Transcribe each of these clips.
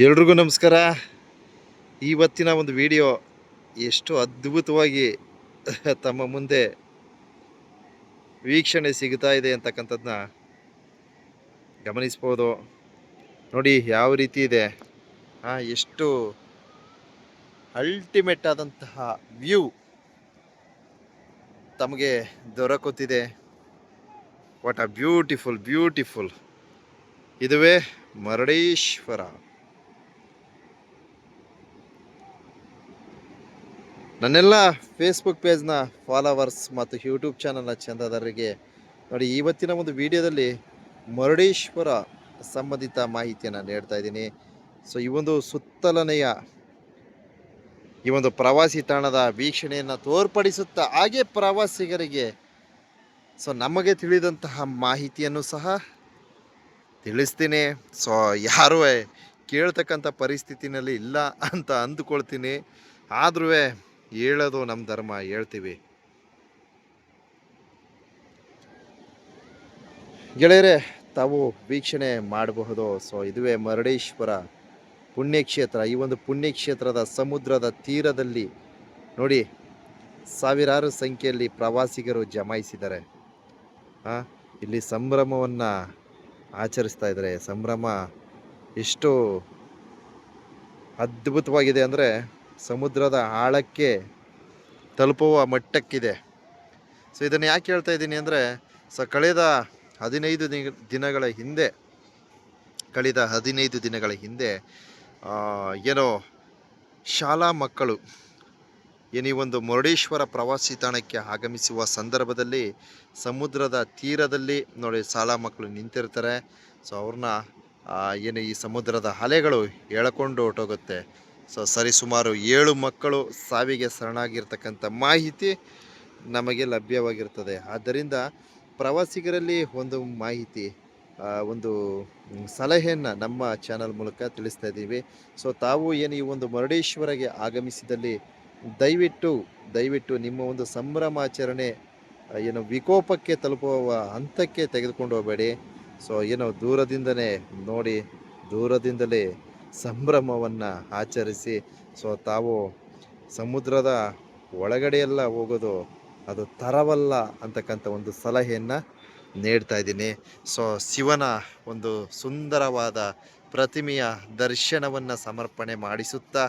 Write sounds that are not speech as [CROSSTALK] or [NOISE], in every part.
ಎಲ್ರಿಗೂ ನಮಸ್ಕಾರ. ಇವತ್ತಿನ ಒಂದು ವಿಡಿಯೋ ಎಷ್ಟು ಅದ್ಭುತವಾಗಿ [LAUGHS] ತಮ್ಮ ಮುಂದೆ ವೀಕ್ಷಣೆ ಸಿಗ್ತಾ ಇದೆ ಅಂತಕ್ಕಂಥದ್ದನ್ನ ಗಮನಿಸ್ಬೋದು. ನೋಡಿ ಯಾವ ರೀತಿ ಇದೆ. ಹಾಂ ಎಷ್ಟು ಅಲ್ಟಿಮೇಟ್ ಆದಂತಹ ವ್ಯೂ ತಮಗೆ ದೊರಕುತ್ತಿದೆ. ವಾಟ್ ಅ ಬ್ಯೂಟಿಫುಲ್ ಬ್ಯೂಟಿಫುಲ್ ಇದುವೇ ಮರಡೇಶ್ವರ. ನನ್ನೆಲ್ಲ ಫೇಸ್ಬುಕ್ ಪೇಜ್ನ ಫಾಲೋವರ್ಸ್ ಮತ್ತು ಯೂಟ್ಯೂಬ್ ಚಾನಲ್ನ ಚಂದದಾರರಿಗೆ ನೋಡಿ ಇವತ್ತಿನ ಒಂದು ವಿಡಿಯೋದಲ್ಲಿ ಮರುಡೇಶ್ವರ ಸಂಬಂಧಿತ ಮಾಹಿತಿಯನ್ನು ನೀಡ್ತಾ ಇದ್ದೀನಿ. ಸೊ ಈ ಒಂದು ಸುತ್ತಲನೆಯ ಈ ಒಂದು ಪ್ರವಾಸಿ ತಾಣದ ವೀಕ್ಷಣೆಯನ್ನು ತೋರ್ಪಡಿಸುತ್ತಾ ಹಾಗೆ ಪ್ರವಾಸಿಗರಿಗೆ ಸೊ ನಮಗೆ ತಿಳಿದಂತಹ ಮಾಹಿತಿಯನ್ನು ಸಹ ತಿಳಿಸ್ತೀನಿ. ಸೊ ಯಾರೂ ಕೇಳ್ತಕ್ಕಂಥ ಪರಿಸ್ಥಿತಿನಲ್ಲಿ ಇಲ್ಲ ಅಂತ ಅಂದುಕೊಳ್ತೀನಿ. ಆದ್ರೂ ಹೇಳೋದು ನಮ್ಮ ಧರ್ಮ, ಹೇಳ್ತೀವಿ. ಗೆಳೆಯರೆ, ತಾವು ವೀಕ್ಷಣೆ ಮಾಡಬಹುದು. ಸೊ ಇದುವೇ ಮರಡೇಶ್ವರ ಪುಣ್ಯಕ್ಷೇತ್ರ. ಈ ಒಂದು ಪುಣ್ಯಕ್ಷೇತ್ರದ ಸಮುದ್ರದ ತೀರದಲ್ಲಿ ನೋಡಿ, ಸಾವಿರಾರು ಸಂಖ್ಯೆಯಲ್ಲಿ ಪ್ರವಾಸಿಗರು ಜಮಾಯಿಸಿದ್ದಾರೆ. ಇಲ್ಲಿ ಸಂಭ್ರಮವನ್ನು ಆಚರಿಸ್ತಾ ಇದ್ದಾರೆ. ಸಂಭ್ರಮ ಎಷ್ಟು ಅದ್ಭುತವಾಗಿದೆ ಅಂದರೆ ಸಮುದ್ರದ ಆಳಕ್ಕೆ ತಲುಪುವ ಮಟ್ಟಕ್ಕಿದೆ. ಸೊ ಇದನ್ನು ಯಾಕೆ ಹೇಳ್ತಾ ಇದ್ದೀನಿ ಅಂದರೆ, ಸೊ ಕಳೆದ ಹದಿನೈದು ದಿನ- ದಿನಗಳ ಹಿಂದೆ, ಕಳೆದ ಹದಿನೈದು ದಿನಗಳ ಹಿಂದೆ ಏನೋ ಶಾಲಾ ಮಕ್ಕಳು, ಏನೀ ಒಂದು ಮುರುಡೇಶ್ವರ ಪ್ರವಾಸಿ ತಾಣಕ್ಕೆ ಆಗಮಿಸುವ ಸಂದರ್ಭದಲ್ಲಿ, ಸಮುದ್ರದ ತೀರದಲ್ಲಿ ನೋಡಿ ಶಾಲಾ ಮಕ್ಕಳು ನಿಂತಿರ್ತಾರೆ. ಸೊ ಅವ್ರನ್ನ ಏನು ಈ ಸಮುದ್ರದ ಅಲೆಗಳು ಎಳ್ಕೊಂಡು ಹೊರಟೋಗುತ್ತೆ. ಸೊ ಸರಿಸುಮಾರು ಏಳು ಮಕ್ಕಳು ಸಾವಿಗೆ ಶರಣಾಗಿರ್ತಕ್ಕಂಥ ಮಾಹಿತಿ ನಮಗೆ ಲಭ್ಯವಾಗಿರ್ತದೆ. ಆದ್ದರಿಂದ ಪ್ರವಾಸಿಗರಲ್ಲಿ ಒಂದು ಮಾಹಿತಿ ಒಂದು ಸಲಹೆಯನ್ನು ನಮ್ಮ ಚಾನಲ್ ಮೂಲಕ ತಿಳಿಸ್ತಾ ಇದ್ದೀವಿ. ಸೊ ತಾವು ಏನು ಈ ಒಂದು ಮರುಡೇಶ್ವರಗೆ ಆಗಮಿಸಿದಲ್ಲಿ ದಯವಿಟ್ಟು ದಯವಿಟ್ಟು ನಿಮ್ಮ ಒಂದು ಸಂಭ್ರಮಾಚರಣೆ ಏನು ವಿಕೋಪಕ್ಕೆ ತಲುಪುವ ಹಂತಕ್ಕೆ ತೆಗೆದುಕೊಂಡು ಹೋಗಬೇಡಿ. ಸೊ, ಏನೋ ದೂರದಿಂದಲೇ ನೋಡಿ, ದೂರದಿಂದಲೇ ಸಂಭ್ರಮವನ್ನು ಆಚರಿಸಿ, ಸೊ ತಾವು ಸಮುದ್ರದ ಒಳಗಡೆಯೆಲ್ಲ ಹೋಗೋದು ಅದು ತರವಲ್ಲ ಅಂತಕ್ಕಂಥ ಒಂದು ಸಲಹೆಯನ್ನು ನೀಡ್ತಾ ಇದ್ದೀನಿ. ಸೊ ಶಿವನ ಒಂದು ಸುಂದರವಾದ ಪ್ರತಿಮೆಯ ದರ್ಶನವನ್ನು ಸಮರ್ಪಣೆ ಮಾಡಿಸುತ್ತಾ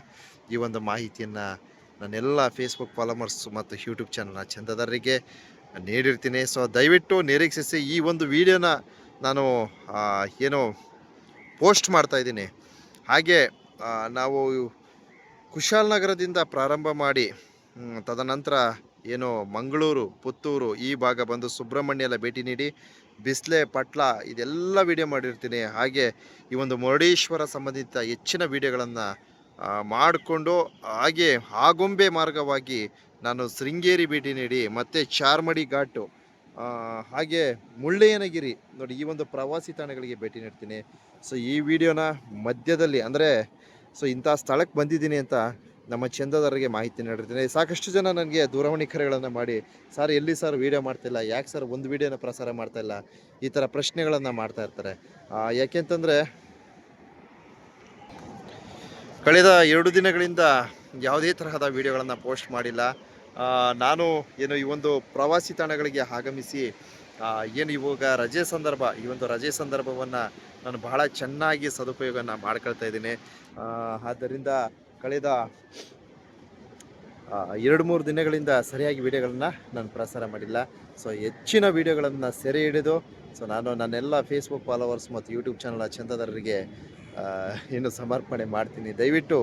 ಈ ಒಂದು ಮಾಹಿತಿಯನ್ನು ನನ್ನೆಲ್ಲ ಫೇಸ್ಬುಕ್ ಫಾಲೋವರ್ಸ್ ಮತ್ತು ಯೂಟ್ಯೂಬ್ ಚಾನಲ್ನ ಚಂದದಾರರಿಗೆ ನೀಡಿರ್ತೀನಿ. ಸೊ ದಯವಿಟ್ಟು ನಿರೀಕ್ಷಿಸಿ ಈ ಒಂದು ವಿಡಿಯೋನ ನಾನು ಏನು ಪೋಸ್ಟ್ ಮಾಡ್ತಾ ಇದ್ದೀನಿ. ಹಾಗೆ ನಾವು ಕುಶಾಲನಗರದಿಂದ ಪ್ರಾರಂಭ ಮಾಡಿ ತದನಂತರ ಏನು ಮಂಗಳೂರು, ಪುತ್ತೂರು, ಈ ಭಾಗ ಬಂದು ಸುಬ್ರಹ್ಮಣ್ಯ ಎಲ್ಲ ಭೇಟಿ ನೀಡಿ, ಬಿಸ್ಲೆ, ಪಟ್ಲ ಇದೆಲ್ಲ ವಿಡಿಯೋ ಮಾಡಿರ್ತೀನಿ. ಹಾಗೆ ಈ ಒಂದು ಮುರುಡೇಶ್ವರ ಸಂಬಂಧಿತ ಹೆಚ್ಚಿನ ವಿಡಿಯೋಗಳನ್ನು ಮಾಡಿಕೊಂಡು, ಹಾಗೆ ಆಗೊಂಬೆ ಮಾರ್ಗವಾಗಿ ನಾನು ಶೃಂಗೇರಿ ಭೇಟಿ ನೀಡಿ, ಮತ್ತು ಚಾರ್ಮಡಿ ಘಾಟು ಹಾಗೆ ಮುಳ್ಳಯ್ಯನಗಿರಿ, ನೋಡಿ ಈ ಒಂದು ಪ್ರವಾಸಿ ತಾಣಗಳಿಗೆ ಭೇಟಿ ನೀಡ್ತೀನಿ. ಸೊ ಈ ವಿಡಿಯೋನ ಮಧ್ಯದಲ್ಲಿ, ಅಂದರೆ ಸೊ ಇಂಥ ಸ್ಥಳಕ್ಕೆ ಬಂದಿದ್ದೀನಿ ಅಂತ ನಮ್ಮ ಚಂದದಾರರಿಗೆ ಮಾಹಿತಿ ನೀಡಿರ್ತೀನಿ. ಸಾಕಷ್ಟು ಜನ ನನಗೆ ದೂರವಾಣಿ ಕರೆಗಳನ್ನು ಮಾಡಿ, ಸರ್, ಎಲ್ಲಿ ಸರ್ ವೀಡಿಯೋ ಮಾಡ್ತಿಲ್ಲ ಯಾಕೆ ಸರ್ ಒಂದು ವೀಡಿಯೋನ ಪ್ರಸಾರ ಮಾಡ್ತಾ ಇಲ್ಲ? ಈ ಥರ ಪ್ರಶ್ನೆಗಳನ್ನು ಮಾಡ್ತಾ ಇರ್ತಾರೆ. ಯಾಕೆಂತಂದರೆ, ಕಳೆದ ಎರಡು ದಿನಗಳಿಂದ ಯಾವುದೇ ತರಹದ ವೀಡಿಯೋಗಳನ್ನು ಪೋಸ್ಟ್ ಮಾಡಿಲ್ಲ. ನಾನು ಏನು ಈ ಒಂದು ಪ್ರವಾಸಿ ತಾಣಗಳಿಗೆ ಆಗಮಿಸಿ ಏನು ಇವಾಗ ರಜೆ ಸಂದರ್ಭ, ಈ ಒಂದು ರಜೆ ಸಂದರ್ಭವನ್ನು ನಾನು ಬಹಳ ಚೆನ್ನಾಗಿ ಸದುಪಯೋಗನ ಮಾಡ್ಕೊಳ್ತಾ ಇದ್ದೀನಿ. ಆದ್ದರಿಂದ ಕಳೆದ ಎರಡು ಮೂರು ದಿನಗಳಿಂದ ಸರಿಯಾಗಿ ವಿಡಿಯೋಗಳನ್ನು ನಾನು ಪ್ರಸಾರ ಮಾಡಿಲ್ಲ. ಸೊ, ಹೆಚ್ಚಿನ ವಿಡಿಯೋಗಳನ್ನು ಸೆರೆ ಹಿಡಿದು, ಸೊ, ನಾನು ನನ್ನೆಲ್ಲ ಫೇಸ್ಬುಕ್ ಫಾಲೋವರ್ಸ್ ಮತ್ತು ಯೂಟ್ಯೂಬ್ ಚಾನಲ್ ಚಂದದಾರರಿಗೆ ಏನು ಸಮರ್ಪಣೆ ಮಾಡ್ತೀನಿ. ದಯವಿಟ್ಟು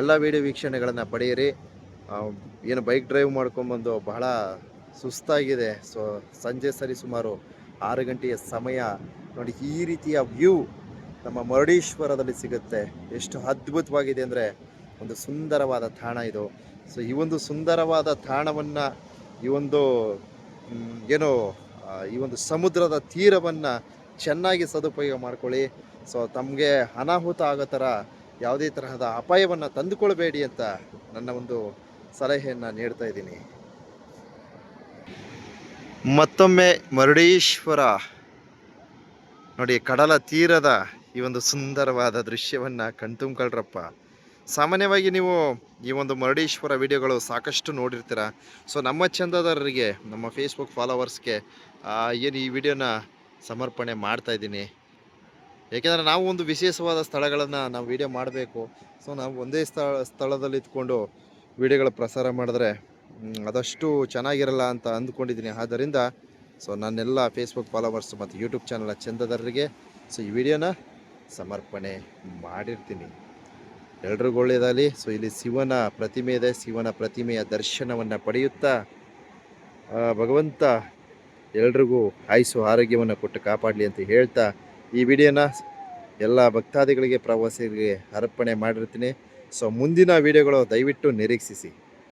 ಎಲ್ಲ ವಿಡಿಯೋ ವೀಕ್ಷಣೆಗಳನ್ನು ಪಡೆಯಿರಿ. ಏನು ಬೈಕ್ ಡ್ರೈವ್ ಮಾಡ್ಕೊಂಬಂದು ಬಹಳ ಸುಸ್ತಾಗಿದೆ. ಸೊ, ಸಂಜೆ ಸರಿ ಸುಮಾರು ಆರು ಗಂಟೆಯ ಸಮಯ ನೋಡಿ ಈ ರೀತಿಯ ವ್ಯೂ ನಮ್ಮ ಮುರುಡೇಶ್ವರದಲ್ಲಿ ಸಿಗುತ್ತೆ. ಎಷ್ಟು ಅದ್ಭುತವಾಗಿದೆ ಅಂದರೆ ಒಂದು ಸುಂದರವಾದ ತಾಣ ಇದು. ಸೊ, ಈ ಒಂದು ಸುಂದರವಾದ ತಾಣವನ್ನು, ಈ ಒಂದು ಏನು ಈ ಒಂದು ಸಮುದ್ರದ ತೀರವನ್ನು ಚೆನ್ನಾಗಿ ಸದುಪಯೋಗ ಮಾಡ್ಕೊಳ್ಳಿ. ಸೊ, ತಮಗೆ ಅನಾಹುತ ಆಗೋ ಥರ ಯಾವುದೇ ತರಹದ ಅಪಾಯವನ್ನು ತಂದುಕೊಳ್ಬೇಡಿ ಅಂತ ನನ್ನ ಒಂದು ಸಲಹೆಯನ್ನು ನೀಡ್ತಾ ಇದ್ದೀನಿ. ಮತ್ತೊಮ್ಮೆ ಮರುಡೇಶ್ವರ. ನೋಡಿ, ಕಡಲ ತೀರದ ಈ ಒಂದು ಸುಂದರವಾದ ದೃಶ್ಯವನ್ನು ಕಣ್ತುಂಬ್ಕೊಳ್ರಪ್ಪ. ಸಾಮಾನ್ಯವಾಗಿ ನೀವು ಈ ಒಂದು ಮರುಡೀಶ್ವರ ವಿಡಿಯೋಗಳು ಸಾಕಷ್ಟು ನೋಡಿರ್ತೀರ. ಸೊ ನಮ್ಮ ಚಂದದಾರರಿಗೆ ನಮ್ಮ ಫೇಸ್ಬುಕ್ ಫಾಲೋವರ್ಸ್ಗೆ ಏನು ಈ ವಿಡಿಯೋನ ಸಮರ್ಪಣೆ ಮಾಡ್ತಾ ಇದ್ದೀನಿ. ಏಕೆಂದರೆ ನಾವು ಒಂದು ವಿಶೇಷವಾದ ಸ್ಥಳಗಳನ್ನು ನಾವು ವಿಡಿಯೋ ಮಾಡಬೇಕು. ಸೊ ನಾವು ಒಂದೇ ಸ್ಥಳ ಸ್ಥಳದಲ್ಲಿ ಇದ್ಕೊಂಡು ವಿಡಿಯೋಗಳ ಪ್ರಸಾರ ಮಾಡಿದ್ರೆ ಅದಷ್ಟು ಚೆನ್ನಾಗಿರಲ್ಲ ಅಂತ ಅಂದ್ಕೊಂಡಿದ್ದೀನಿ. ಆದ್ದರಿಂದ, ಸೊ, ನನ್ನೆಲ್ಲ ಫೇಸ್ಬುಕ್ ಫಾಲೋವರ್ಸ್ ಮತ್ತು ಯೂಟ್ಯೂಬ್ ಚಾನಲ್ ಚಂದದಾರರಿಗೆ ಸೊ, ಈ ವಿಡಿಯೋನ ಸಮರ್ಪಣೆ ಮಾಡಿರ್ತೀನಿ. ಎಲ್ರಿಗೂ ಒಳ್ಳೆಯದಾಗಲಿ. ಸೊ, ಇಲ್ಲಿ ಶಿವನ ಪ್ರತಿಮೆ ಇದೆ. ಶಿವನ ಪ್ರತಿಮೆಯ ದರ್ಶನವನ್ನು ಪಡೆಯುತ್ತಾ ಭಗವಂತ ಎಲ್ರಿಗೂ ಆಯುಸು ಆರೋಗ್ಯವನ್ನು ಕೊಟ್ಟು ಕಾಪಾಡಲಿ ಅಂತ ಹೇಳ್ತಾ, ಈ ವಿಡಿಯೋನ ಎಲ್ಲ ಭಕ್ತಾದಿಗಳಿಗೆ, ಪ್ರವಾಸಿಗರಿಗೆ ಅರ್ಪಣೆ ಮಾಡಿರ್ತೀನಿ. ಸೊ ಮುಂದಿನ ವಿಡಿಯೋಗಳು ದಯವಿಟ್ಟು ನಿರೀಕ್ಷಿಸಿ.